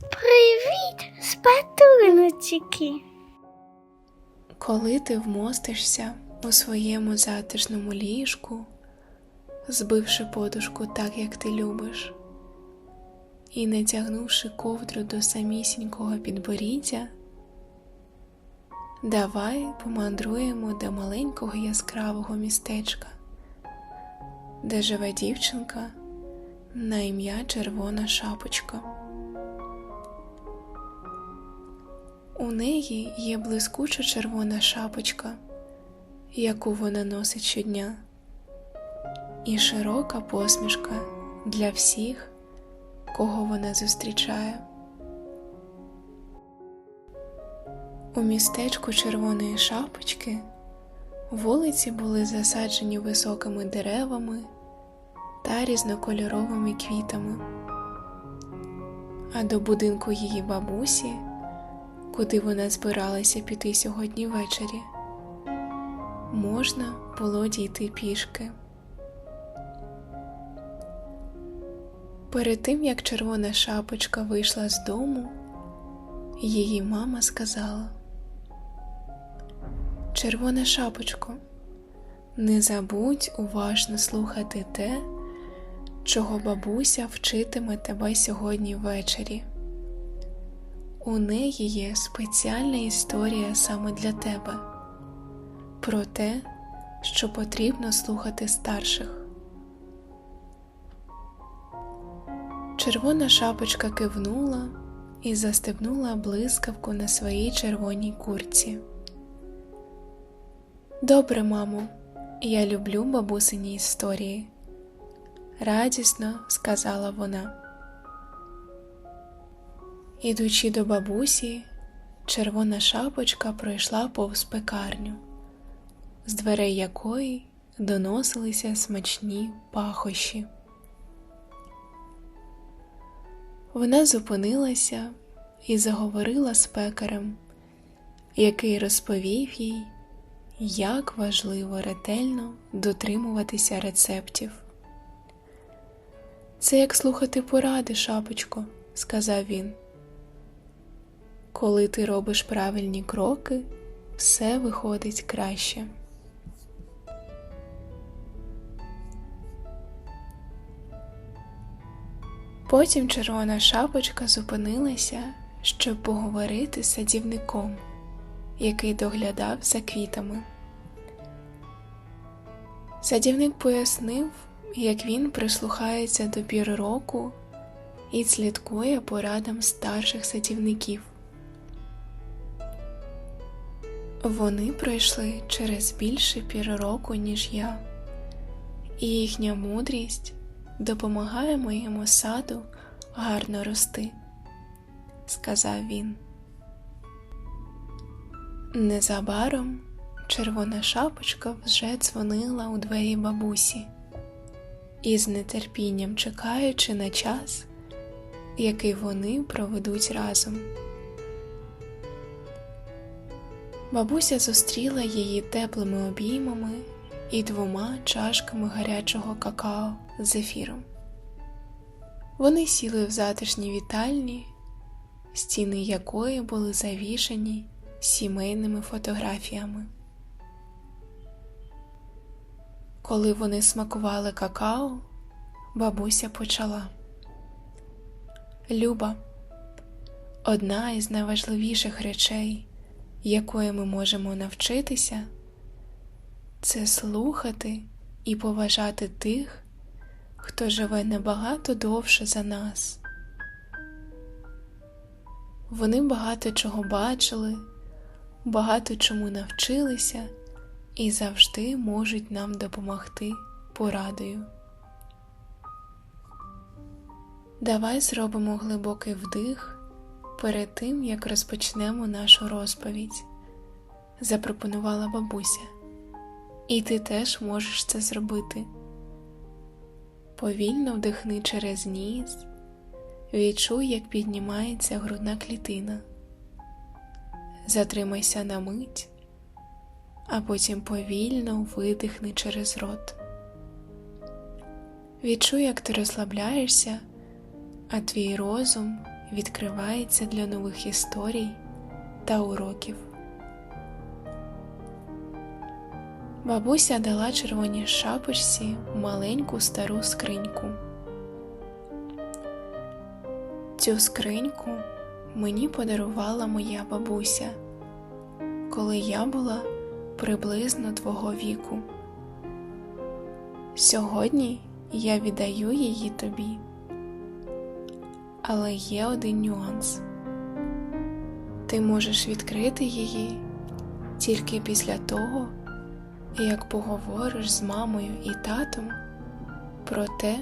Привіт, спатуночки. Коли ти вмостишся у своєму затишному ліжку, збивши подушку так, як ти любиш, і не тягнувши ковдру до самісінького підборіддя, давай помандруємо до маленького яскравого містечка, де живе дівчинка на ім'я Червона Шапочка. У неї є блискуча червона шапочка, яку вона носить щодня, і широка посмішка для всіх, кого вона зустрічає. У містечку червоної шапочки вулиці були засаджені високими деревами та різнокольоровими квітами, а до будинку її бабусі куди вона збиралася піти сьогодні ввечері. Можна було дійти пішки. Перед тим як червона шапочка вийшла з дому, її мама сказала: Червона шапочко, не забудь уважно слухати те, чого бабуся вчитиме тебе сьогодні ввечері. У неї є спеціальна історія саме для тебе про те, що потрібно слухати старших. Червона шапочка кивнула і застебнула блискавку на своїй червоній курці. Добре, мамо, я люблю бабусині історії, радісно сказала вона. Ідучи до бабусі, червона шапочка пройшла повз пекарню, з дверей якої доносилися смачні пахощі. Вона зупинилася і заговорила з пекарем, який розповів їй, як важливо ретельно дотримуватися рецептів. Це як слухати поради, шапочко, сказав він. Коли ти робиш правильні кроки, все виходить краще. Потім червона шапочка зупинилася, щоб поговорити з садівником, який доглядав за квітами. Садівник пояснив, як він прислухається до пір року і слідкує порадам старших садівників. Вони пройшли через більше півроку, ніж я, і їхня мудрість допомагає моєму саду гарно рости, сказав він. Незабаром червона шапочка вже дзвонила у двері бабусі, і з нетерпінням чекаючи на час, який вони проведуть разом. Бабуся зустріла її теплими обіймами і двома чашками гарячого какао з зефіром. Вони сіли в затишній вітальні, стіни якої були завішані сімейними фотографіями. Коли вони смакували какао, бабуся почала. Люба, одна із найважливіших речей якої ми можемо навчитися, це слухати і поважати тих, хто живе набагато довше за нас. Вони багато чого бачили, багато чому навчилися і завжди можуть нам допомогти порадою. Давай зробимо глибокий вдих перед тим, як розпочнемо нашу розповідь, запропонувала бабуся, і ти теж можеш це зробити. Повільно вдихни через ніс, відчуй, як піднімається грудна клітина. Затримайся на мить, а потім повільно видихни через рот. Відчуй, як ти розслабляєшся, а твій розум відкривається для нових історій та уроків. Бабуся дала червоній шапочці маленьку стару скриньку. Цю скриньку мені подарувала моя бабуся, коли я була приблизно твого віку. Сьогодні я віддаю її тобі. Але є один нюанс. Ти можеш відкрити її тільки після того, як поговориш з мамою і татом про те,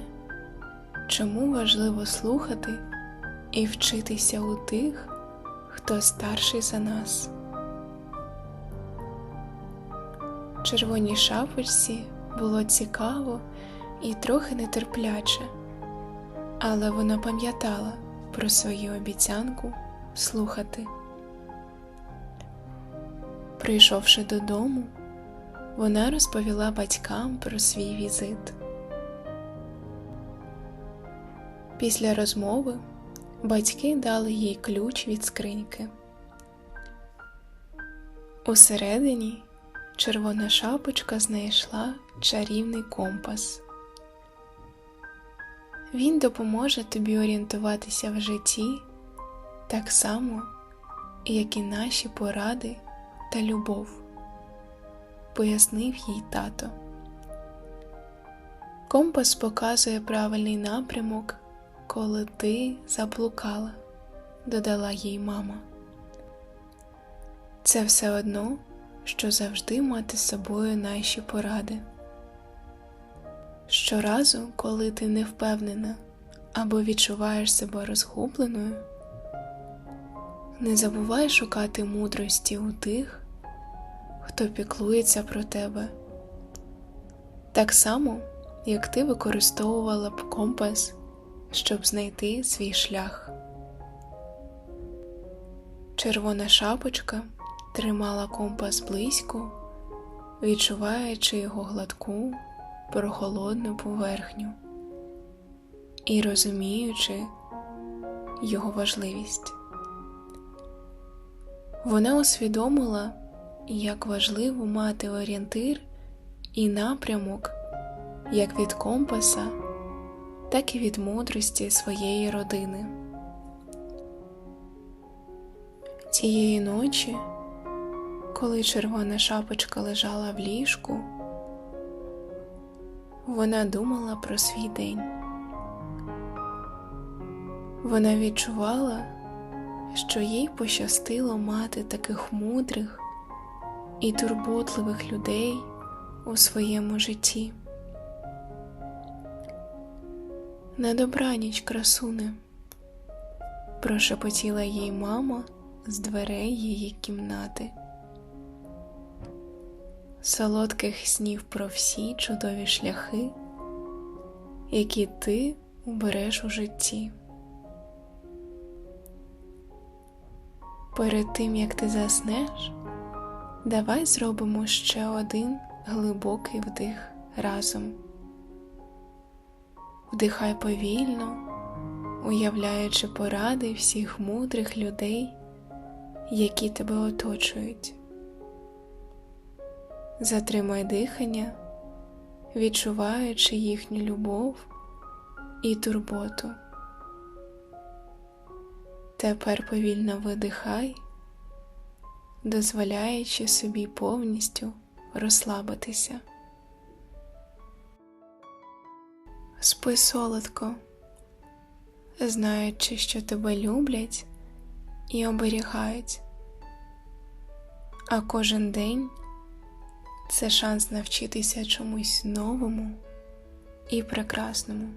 чому важливо слухати і вчитися у тих, хто старший за нас. Червоній шапочці було цікаво і трохи нетерпляче, але вона пам'ятала про свою обіцянку слухати. Прийшовши додому, вона розповіла батькам про свій візит. Після розмови батьки дали їй ключ від скриньки. Усередині червона шапочка знайшла чарівний компас. Він допоможе тобі орієнтуватися в житті так само, як і наші поради та любов, пояснив їй тато. Компас показує правильний напрямок, коли ти заблукала, додала їй мама. Це все одно, що завжди мати з собою наші поради. Щоразу, коли ти не впевнена або відчуваєш себе розгубленою, не забувай шукати мудрості у тих, хто піклується про тебе. Так само, як ти використовувала б компас, щоб знайти свій шлях. Червона шапочка тримала компас близько, відчуваючи його гладку, прохолодну поверхню і розуміючи його важливість. Вона усвідомила, як важливо мати орієнтир і напрямок як від компаса, так і від мудрості своєї родини. Тієї ночі, коли червона шапочка лежала в ліжку, вона думала про свій день. Вона відчувала, що їй пощастило мати таких мудрих і турботливих людей у своєму житті. На добраніч, красуне, прошепотіла їй мама з дверей її кімнати. Солодких снів про всі чудові шляхи, які ти убереш у житті. Перед тим як ти заснеш, давай зробимо ще один глибокий вдих разом. Вдихай повільно, уявляючи поради всіх мудрих людей, які тебе оточують. Затримай дихання, відчуваючи їхню любов і турботу. Тепер повільно видихай, дозволяючи собі повністю розслабитися. Спи солодко, знаючи, що тебе люблять і оберігають, а кожен день це шанс навчитися чомусь новому і прекрасному.